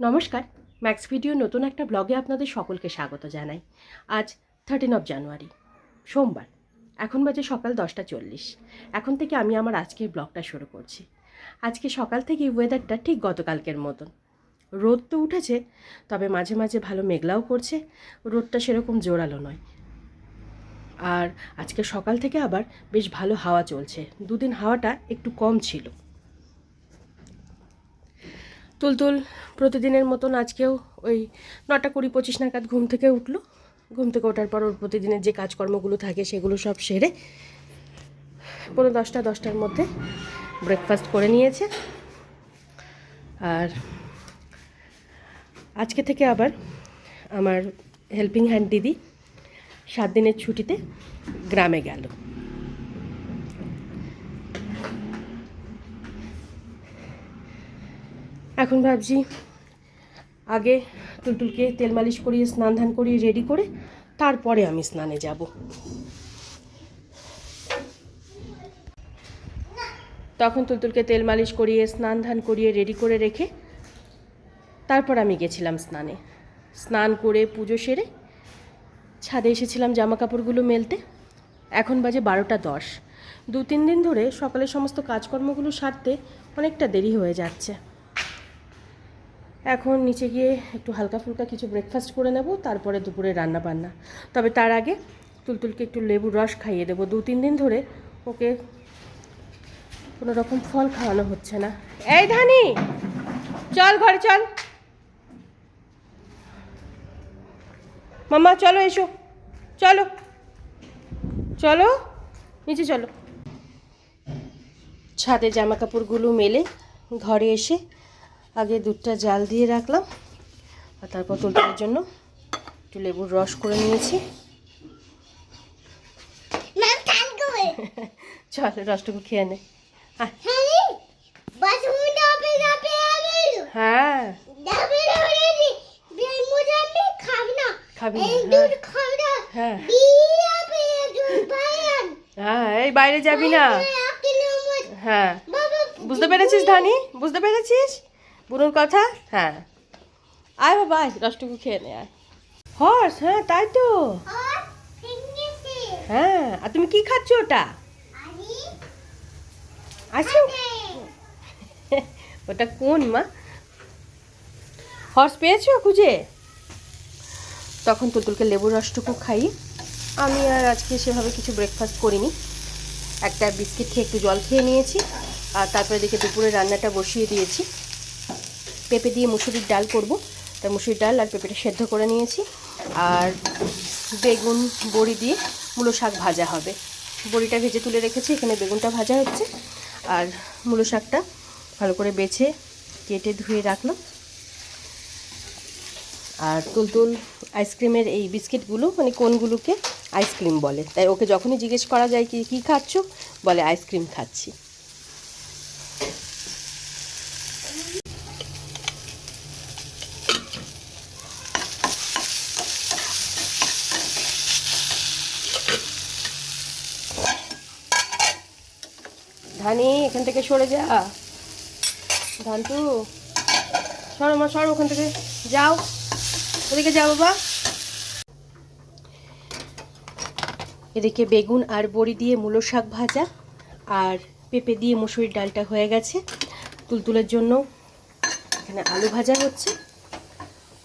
নমস্কার max video নতুন একটা ব্লগে আপনাদের সকলকে স্বাগত জানাই। আজ থার্টিন অফ জানুয়ারি সোমবার। এখন বাজে সকাল দশটা চল্লিশ। এখন থেকে আমি আমার আজকের ব্লগটা শুরু করছি। আজকে সকাল থেকে ওয়েদারটা ঠিক গতকালকের মতন। রোদ তো উঠেছে, তবে মাঝে মাঝে ভালো মেঘলাও করছে। রোদটা সেরকম জোরালো নয়। আর আজকে সকাল থেকে আবার বেশ ভালো হাওয়া চলছে। দুদিন হাওয়াটা একটু কম ছিল। তুলতুল প্রতিদিনের মতন আজকেও ওই নটা কুড়ি পঁচিশ নাগাদ ঘুম থেকে উঠল। ঘুম থেকে ওঠার পর ওর প্রতিদিনের যে কাজকর্মগুলো থাকে সেগুলো সব সেরে পনেরো দশটা, দশটার মধ্যে ব্রেকফাস্ট করে নিয়েছে। আর আজকে থেকে আবার আমার হেল্পিং হ্যান্ড দিদি সাত দিনের ছুটিতে গ্রামে গেল। এখন ভাবছি আগে টুলটুলকে তেল মালিশ করিয়ে, স্নান ধান করিয়ে রেডি করে তারপরে আমি স্নানে যাব। তখন তুলতুলকে তেল মালিশ করিয়ে, স্নান ধান করিয়ে রেডি করে রেখে তারপর আমি গেছিলাম স্নানে। স্নান করে পুজো সেরে ছাদে এসেছিলাম জামা কাপড়গুলো মেলতে। এখন বাজে বারোটা দশ। দু তিন দিন ধরে সকালের সমস্ত কাজকর্মগুলো সারতে অনেকটা দেরি হয়ে যাচ্ছে। এখন নিচে গিয়ে একটু হালকা ফুলকা কিছু ব্রেকফাস্ট করে নেব, তারপরে দুপুরে রান্না বান্না তবে তার আগে তুলতুলকে একটু লেবুর রস খাইয়ে দেবো। দু তিন দিন ধরে ওকে কোনো রকম ফল খাওয়ানো হচ্ছে না। এই ধানি, চল ঘরে চল। মাম্মা, চলো এসো। চলো। চলো। নিচে চলো। ছাদে জামা কাপড়গুলো মেলে ঘরে এসে আগে দুধটা জাল দিয়ে রাখলাম আর তারপর তুলতুলের জন্য একটু লেবুর রস করে নিয়েছি. চল রসটুকু খেয়ে নে? হ্যাঁ khavna. খাবি হ্যাঁ। পায়ান হ্যাঁ। এই বাইরে যাবি না। হ্যাঁ। বুঝতে পেরেছিস ধানি? বুঝতে পেরেছিস? বুনুর কথা? হ্যাঁ। আয় বাবা আয় রসটুকু খেয়ে নে আয়। হর্স হ্যাঁ তাই তো। হ্যাঁ আর তুমি কি খাচ্ছ ওটা? আইসক্রিম ওটা কোন মা? হর্স পেয়েছ খুঁজে? তখন তুতুলকে লেবুর রসটুকু খাই। আমি আর আজকে সেভাবে কিছু ব্রেকফাস্ট করিনি। একটা বিস্কিট খেয়ে একটু জল খেয়ে নিয়েছি। আর তারপরে দেখে দুপুরে রান্নাটা বসিয়ে দিয়েছি। পেঁপে দিয়ে মুসুরির ডাল করব। তাই মুসুরির ডাল আর পেঁপেটা সেদ্ধ করে নিয়েছি। আর বেগুন, বড়ি দিয়ে মূলো শাক ভাজা হবে। বড়িটা ভেজে তুলে রেখেছি, এখানে বেগুনটা ভাজা হচ্ছে। আর মূলো শাকটা ভালো করে বেছে, কেটে ধুয়ে রাখলাম। আর তুলতুল আইসক্রিমের এই বিস্কিটগুলো মানে কোনগুলোকে আইসক্রিম বলে। তাই ওকে যখনই জিজ্ঞেস করা যায় কি, কী খাচ্ছ? বলে, আইসক্রিম খাচ্ছি। ধানি, এখান থেকে সরে যা। ধানটু, সরো মা, সরো ওখান থেকে। যাও। ওদিকে যাও বাবা। এদিকে বেগুন আর বড়ি দিয়ে মূলো শাক ভাজা আর পেঁপে দিয়ে মুসুরির ডালটা হয়ে গেছে। তুলতুলের জন্য এখানে আলু ভাজা হচ্ছে।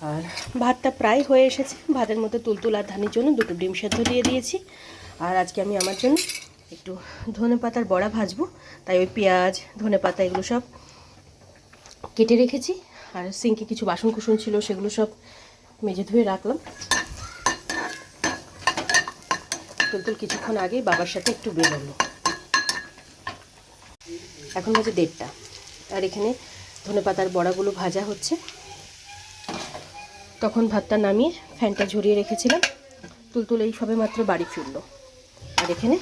আর ভাতটা প্রায় হয়ে এসেছে। ভাতের মধ্যে তুলতুল আর ধানের জন্য দুটো ডিম সেদ্ধ দিয়ে দিয়েছি। আর আজকে আমি আমার জন্য একটু ধনে পাতার বড়া ভাজবো, তাই ওই পেঁয়াজ, ধনে পাতা এগুলো সব কেটে রেখেছি, আর সিঙ্কে কিছু বাসন কুসন ছিল সেগুলো সব মেজে ধুয়ে রাখলাম। তুলতুল কিছুক্ষণ আগে বাবার সাথে একটু বেরোলো এখন বাজে দেড়টা, আর এখানে ধনে পাতার বড়াগুলো ভাজা হচ্ছে। তখন ভাতটা নামিয়ে ফ্যানটা ঝরিয়ে রেখেছিলাম। তুলতুল এই সবে মাত্র বাড়ি ফিরলো। আর এখানে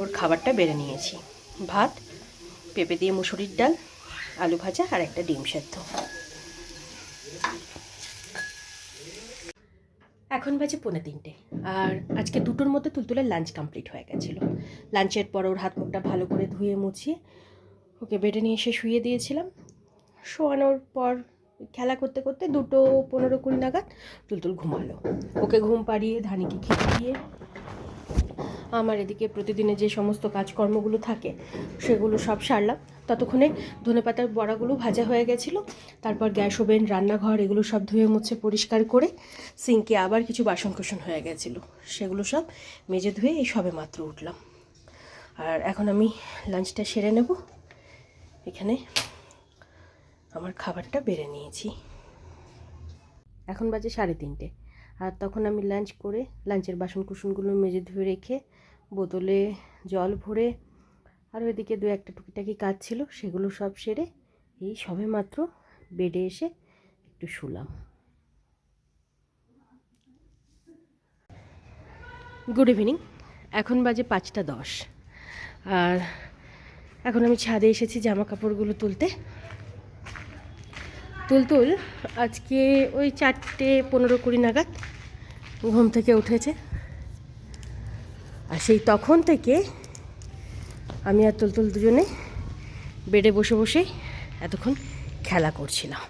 ওর খাবারটা বেড়ে নিয়েছি। ভাত, পেঁপে দিয়ে মুসুরির ডাল, আলু ভাজা আর একটা ডিম সেদ্ধ। এখন বাজে পৌনে তিনটে। আর আজকে দুটোর মধ্যে তুলতুলের লাঞ্চ কমপ্লিট হয়ে গেছিল। লাঞ্চের পর ওর হাত মুখটা ভালো করে ধুয়ে মুছিয়ে ওকে বেডে নিয়ে এসে শুয়ে দিয়েছিলাম। শোয়ানোর পর খেলা করতে করতে দুটো পনেরো কুড়ি নাগাদ তুলতুল ঘুমালো। ওকে ঘুম পাড়িয়ে ধানিকে খেতে দিয়ে আমার এদিকে প্রতিদিনে যে সমস্ত কাজকর্মগুলো থাকে, সেগুলো সব সারলাম। ততক্ষণে ধনেপাতার বড়াগুলো ভাজা হয়ে গেছিল। তারপর গ্যাস ওভেন, রান্নাঘর, এগুলো সব ধুয়ে মুছে পরিষ্কার করে সিঙ্কে আবার কিছু বাসন কোসন হয়ে গেছিল। সেগুলো সব মেজে ধুয়ে এই সবে মাত্র উঠলাম। আর এখন আমি লাঞ্চটা সেরে নেব। এখানে আমার খাবারটা বেড়ে নিয়েছি। এখন বাজে সাড়ে তিনটে। আর তখন আমি লাঞ্চ করে লাঞ্চের বাসন কুসনগুলো মেজে ধুয়ে রেখে বোতলে জল ভরে আর ওইদিকে দু একটা টুকিটাকি কাজ ছিল, সেগুলো সব সেরে এই সবে মাত্র বেডে এসে একটু শুলাম। গুড ইভিনিং এখন বাজে পাঁচটা দশ। আর এখন আমি ছাদে এসেছি জামা কাপড়গুলো তুলতে। তুলতুল, আজকে ওই চারটে পনেরো কুড়ি নাগাদ ঘুম থেকে উঠেছে। আর সেই তখন থেকে আমি আর তুলতুল দুজনে বেডে বসে বসে এতক্ষণ খেলা করছিলাম।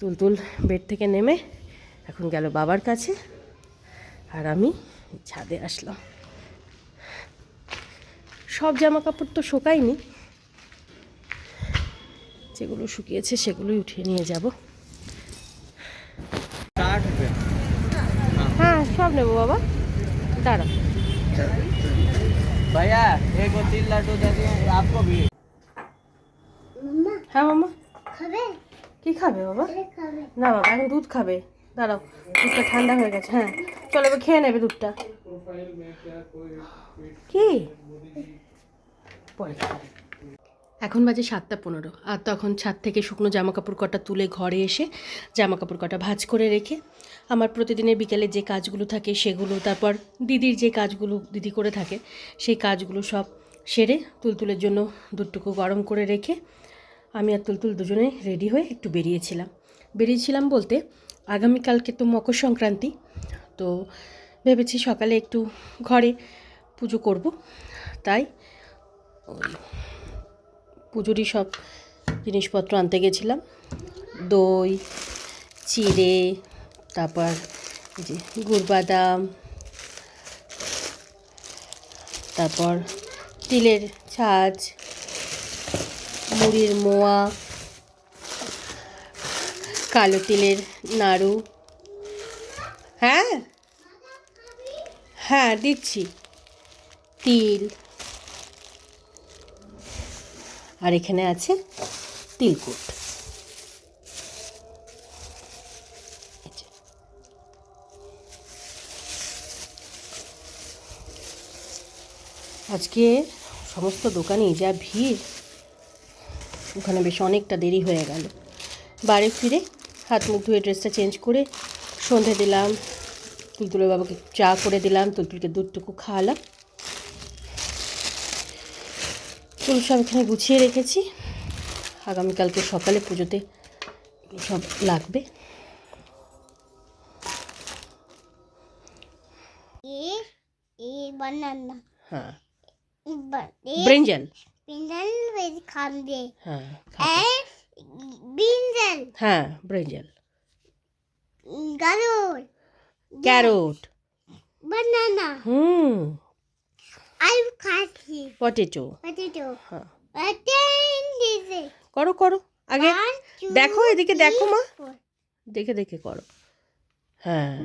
তুলতুল বেড থেকে নেমে এখন গেল বাবার কাছে আর আমি ছাদে আসলাম। সব জামা কাপড় তো শোকায়নি যেগুলো শুকিয়েছে সেগুলোই উঠিয়ে নিয়ে যাব साठ रुपये হ্যাঁ সব নেবো বাবা দাঁড়া भैया एक और तीन लड्डू दे दिए आपको भी মাম্মা হ্যাঁ মামা খাবে কি খাবে বাবা এটা খাবে না বাবা এখন দুধ খাবে দাঁড়াও দুধটা ঠান্ডা হয়ে গেছে হ্যাঁ চলো এবার খেয়ে নেবে দুধটা কি পরে খাবে। এখন বাজে সাতটা পনেরো, আর তখন ছাদ থেকে শুকনো জামা কাপড় কটা তুলে ঘরে এসে জামা কাপড় কটা ভাজ করে রেখে আমার প্রতিদিনের বিকেলে যে কাজগুলো থাকে সেগুলো, তারপর দিদির যে কাজগুলো দিদি করে থাকে, সেই কাজগুলো সব সেরে তুলতুলের জন্য দুধটুকু গরম করে রেখে আমি আর তুলতুল দুজনে রেডি হয়ে একটু বেরিয়েছিলাম। বেরিয়েছিলাম বলতে আগামীকালকে তো মকর সংক্রান্তি, তো ভেবেছি সকালে একটু ঘরে পুজো করব, তাই পুজোরই সব জিনিসপত্র আনতে গেছিলাম। দই, চিড়ে, তারপর যে গুড় বাদাম তারপর তিলের ছাঁচ, মুড়ির মোয়া, কালো তিলের নাড়ু। হ্যাঁ? হ্যাঁ দিচ্ছি। তিল। আর এখানে আছে তিলকুট আজকে সমস্ত দোকানে যা ভিড়, ওখানে বেশ অনেকটা দেরি হয়ে গেল। বাড়ি ফিরে হাত মুখ ধুয়ে ড্রেসটা চেঞ্জ করে সন্ধে দিলাম, তুলতুলের বাবাকে চা করে দিলাম, তুলতুলকে দুধটুকু খাওয়ালাম। চুল সব এখানে গুছিয়ে রেখেছি। আগামীকালকে সকালে পুজোতে এগুলো সব লাগবে। হ্যাঁ। ব্রেঞ্জেল। হ্যাঁ হ্যাঁ ব্রেঞ্জেল। গাজর ক্যারোট। বানানা। হুম। আলু খাচ্ছি পটেটো পটেটো হ্যাঁ করো করো। আগে দেখো এদিকে দেখো মা। দেখে দেখে করো। হ্যাঁ।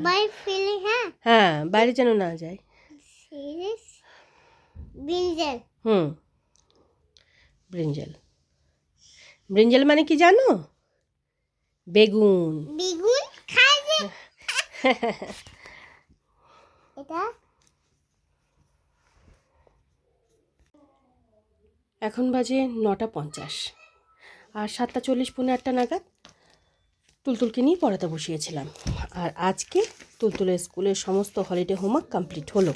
হ্যাঁ। হ্যাঁ বাইরে যেন না যায়। বিন্ডাল হুম। ব্রিঞ্জেল ব্রিঞ্জেল মানে কি জানো? বেগুন। বেগুন? খাবে এটা এখন বাজে নটা পঞ্চাশ। আর সাতটা চল্লিশ পনেরো আটটা নাগাদ তুলতুলকে নিয়ে পড়াতে বসিয়েছিলাম। আর আজকে তুলতুলের স্কুলের সমস্ত হলিডে হোমওয়ার্ক কমপ্লিট হলো।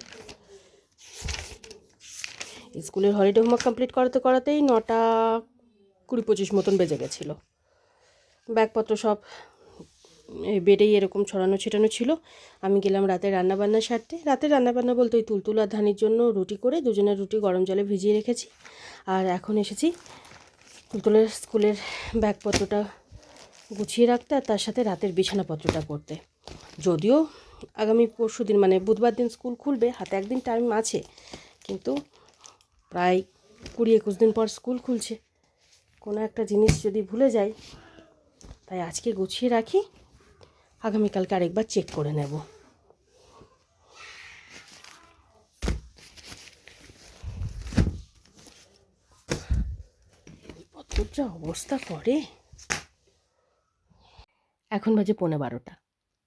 স্কুলের হলিডে হোমওয়ার্ক কমপ্লিট করাতে করাতেই নটা কুড়ি পঁচিশ মতন বেজে গেছিল। ব্যাগপত্র সব বেডেই এরকম ছড়ানো ছিটানো ছিল। আমি গেলাম রাতে রান্নাবান্না সারতে। রাতে রান্নাবান্না বলতে ওই তুলতুল আর ধানির জন্য রুটি করে দুজনের রুটি গরম জলে ভিজিয়ে রেখেছি। আর এখন এসেছি তুলতুলের স্কুলের ব্যাগপত্রটা গুছিয়ে রাখতে আর তার সাথে রাতের বিছানাপত্রটা করতে যদিও আগামী পরশু দিন মানে বুধবার দিন স্কুল খুলবে, হাতে একদিন টাইম আছে, কিন্তু প্রায় কুড়ি একুশ দিন পর স্কুল খুলছে। কোনো একটা জিনিস যদি ভুলে যাই, তাই আজকে গুছিয়ে রাখি। আগামীকালকে আরেকবার চেক করে নেব। যা অবস্থা করে। এখন বাজে পৌনে বারোটা।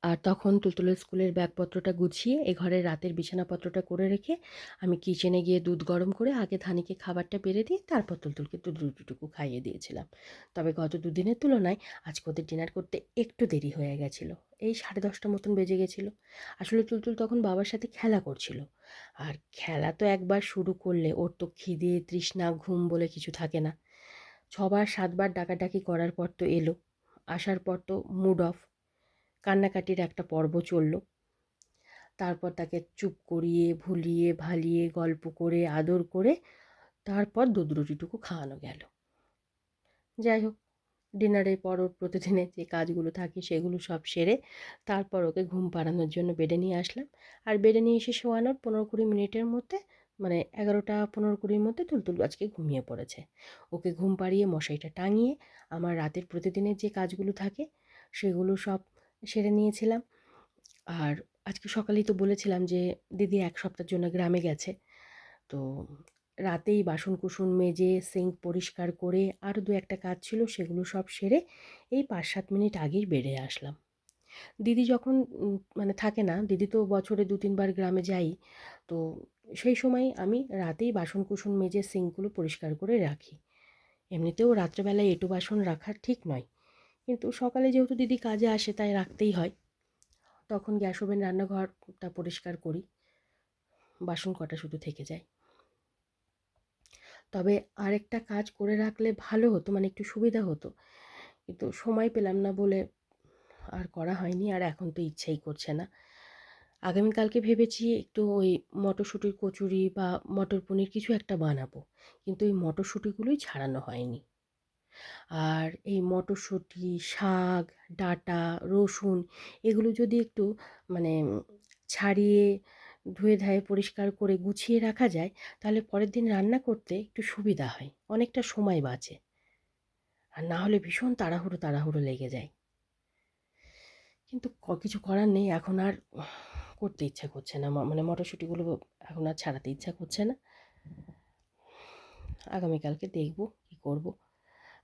আর তখন তুলতুলের স্কুলের ব্যাগপত্রটা গুছিয়ে, এ ঘরের রাতের বিছানাপত্রটা করে রেখে আমি কিচেনে গিয়ে দুধ গরম করে আগে ধানিকে খাবারটা বেড়ে দিয়ে তারপর তুলতুলকে দুধ রুটিটুকু খাইয়ে দিয়েছিলাম। তবে গত দুদিনের তুলনায় আজকে ওদের ডিনার করতে একটু দেরি হয়ে গেছিল। এই সাড়ে দশটা মতন বেজে গেছিল। আসলে তুলতুল তখন বাবার সাথে খেলা করছিল। আর খেলা তো একবার শুরু করলে ওর তো খিদে, তৃষ্ণা, ঘুম বলে কিছু থাকে না। ছবার, সাতবার ডাকাডাকি করার পর তো এলো। আসার পর তো মুড অফ কান্নাকাটির একটা পর্ব চলল। তারপর তাকে চুপ করিয়ে, ভুলিয়ে, ভালিয়ে, গল্প করে, আদর করে তারপর দুধ রুটিটুকু খাওয়ানো গেল। যাই হোক ডিনারের পর ওর প্রতিদিনের যে কাজগুলো থাকে সেগুলো সব সেরে তারপর ওকে ঘুম পাড়ানোর জন্য বেডে নিয়ে আসলাম। আর বেডে নিয়ে এসে শোয়ানোর পনেরো কুড়ি মিনিটের মধ্যে মানে এগারোটা পনেরো কুড়ির মধ্যে তুলতুল গাছকে ঘুমিয়ে পড়েছে। ওকে ঘুম পাড়িয়ে মশারিটা টাঙিয়ে আমার রাতের প্রতিদিনের যে কাজগুলো থাকে সেগুলো সব সেরে নিয়েছিলাম। আর আজকে সকালেই তো বলেছিলাম যে, দিদি এক সপ্তাহের জন্য গ্রামে গেছে। তো রাতেই বাসন কুসন মেজে, সিঙ্ক পরিষ্কার করে আরও দু একটা কাজ ছিল, সেগুলো সব সেরে এই পাঁচ সাত মিনিট আগেই বেড়ে আসলাম। দিদি যখন মানে থাকে না, দিদি তো বছরে দু তিনবার গ্রামে যাই, তো সেই সময় আমি রাতেই বাসন কুসন মেজে, সিঙ্কগুলো পরিষ্কার করে রাখি। এমনিতেও রাত্রেবেলায় এটু বাসন রাখা ঠিক নয়। কিন্তু সকালে যেহেতু দিদি কাজে আসে, তাই রাখতেই হয়। তখন গ্যাস ওভেন, রান্নাঘরটা পরিষ্কার করি। বাসন কটা শুধু থেকে যায়। তবে আরেকটা কাজ করে রাখলে ভালো হতো মানে একটু সুবিধা হতো। কিন্তু সময় পেলাম না বলে আর করা হয়নি, আর এখন তো ইচ্ছেই করছে না। আগামীকালকে ভেবেছি একটু ওই মটরশুঁটির কচুরি বা মটর পনির কিছু একটা বানাবো। কিন্তু ওই মটরশুঁটিগুলোই ছাড়ানো হয়নি। আর এই মটরশুঁটি, শাক, ডাঁটা, রসুন এগুলো যদি একটু মানে ছাড়িয়ে, ধুয়ে ধায়ে পরিষ্কার করে গুছিয়ে রাখা যায়, তাহলে পরের দিন রান্না করতে একটু সুবিধা হয়। অনেকটা সময় বাঁচে। আর না হলে ভীষণ তাড়াহুড়ো তাড়াহুড়ো লেগে যায়। কিন্তু কিছু করার নেই, এখন আর করতে ইচ্ছা করছে না। মানে মটরশুঁটিগুলো এখন আর ছাড়াতে ইচ্ছা করছে না। আগামীকালকে দেখব কী করব।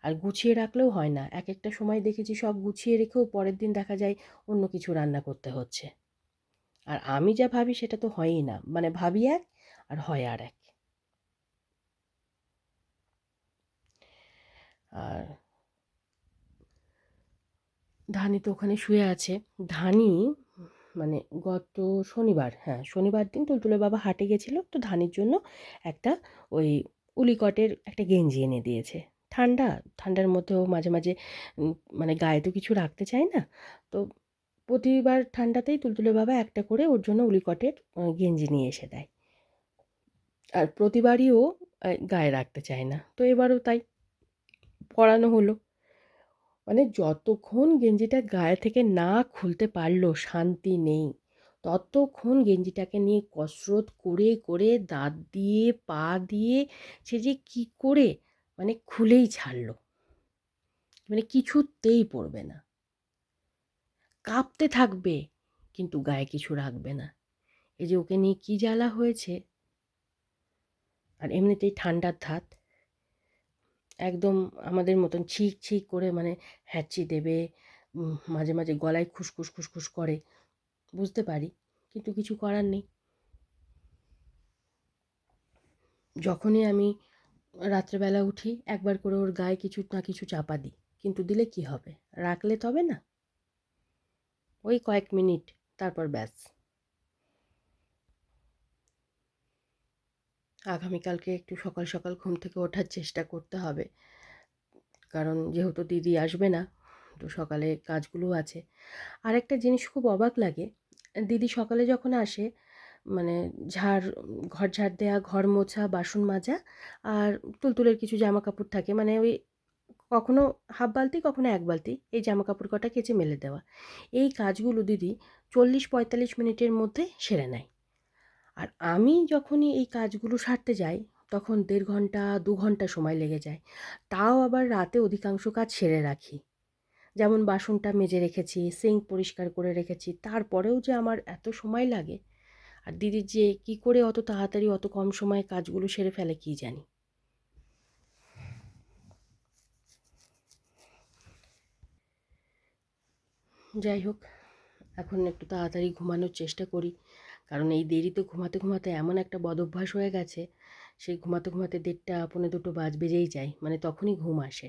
আর গুছিয়ে রাখলেও হয় না। এক একটা সময় দেখেছি সব গুছিয়ে রেখেও পরের দিন দেখা যায় অন্য কিছু রান্না করতে হচ্ছে। আর আমি যা ভাবি সেটা তো হয়ই না। মানে ভাবি এক আর হয় আর এক। আর ধানি তো ওখানে শুয়ে আছে। ধানি মানে গত শনিবার হ্যাঁ শনিবার দিন তুলতুলে বাবা হাটে গেছিল। তো ধানির জন্য একটা ওই উলিকটের একটা গেঞ্জি এনে দিয়েছে। ঠান্ডা, ঠান্ডার মধ্যেও মাঝে মাঝে মানে গায়ে তো কিছু রাখতে চায় না। তো প্রতিবার ঠান্ডাতেই তুলতুলে বাবা একটা করে ওর জন্য উলিকটের গেঞ্জি নিয়ে এসে দেয়। আর প্রতিবারই ও গায়ে রাখতে চায় না। তো এবারও তাই পরানো হলো। মানে যতক্ষণ গেঞ্জিটা গায়ে থেকে না খুলতে পারল, শান্তি নেই। ততক্ষণ গেঞ্জিটাকে নিয়ে কসরত করে করে দাঁত দিয়ে, পা দিয়ে, সে যে কী করে মানে খুলেই ছাড়লো। মানে কিছুতেই পড়বে না। কাঁপতে থাকবে, কিন্তু গায়ে কিছু রাখবে না। এই যে ওকে নিয়ে কী জ্বালা হয়েছে? আর এমনিতেই ঠান্ডার ধাত। একদম আমাদের মতন ছিক ছিক করে মানে হ্যাচি দেবে মাঝে মাঝে গলায় খুসখুস খুসখুস করে। বুঝতে পারি, কিন্তু কিছু করার নেই। যখনই আমি রাত্রেবেলা উঠি, একবার করে ওর গায়ে কিছু না কিছু চাপা দিই। কিন্তু দিলে কি হবে? রাখলে তবে না? ওই কয়েক মিনিট, তারপর ব্যাস। আগামীকালকে একটু সকাল সকাল ঘুম থেকে ওঠার চেষ্টা করতে হবে। কারণ যেহেতু দিদি আসবে না, তো সকালে কাজগুলো আছে। আর একটা জিনিস খুব অবাক লাগে, দিদি সকালে যখন আসে মানে ঝাড়, ঘর ঝাড় দেওয়া ঘর মোছা, বাসন মাজা আর তুলতুলের কিছু জামা কাপড় থাকে। মানে ওই কখনো হাফ বালতি, কখনো এক বালতি এই জামা কাপড় কটা কেচে মেলে দেওয়া। এই কাজগুলো দিদি চল্লিশ পঁয়তাল্লিশ মিনিটের মধ্যে সেরে নেয়। আর আমি যখনই এই কাজগুলো সারতে যাই, তখন দেড় ঘণ্টা, দু ঘণ্টা সময় লেগে যায়। তাও আবার রাতে অধিকাংশ কাজ সেরে রাখি। যেমন বাসনটা মেজে রেখেছি, সিঙ্ক পরিষ্কার করে রেখেছি, তারপরেও যে আমার এত সময় লাগে আর দিদির যে কি করে অত তাড়াতাড়ি অত কম সময়ে কাজগুলো সেরে ফেলে কি জানি? যাই হোক, এখন একটু তাড়াতাড়ি ঘুমানোর চেষ্টা করি। কারণ এই দেরিতে ঘুমাতে ঘুমাতে এমন একটা বদভ্যাস হয়ে গেছে, সেই ঘুমাতে ঘুমাতে দেড়টা পৌনে দুটো বাজ বেজেই যায় মানে তখনই ঘুম আসে।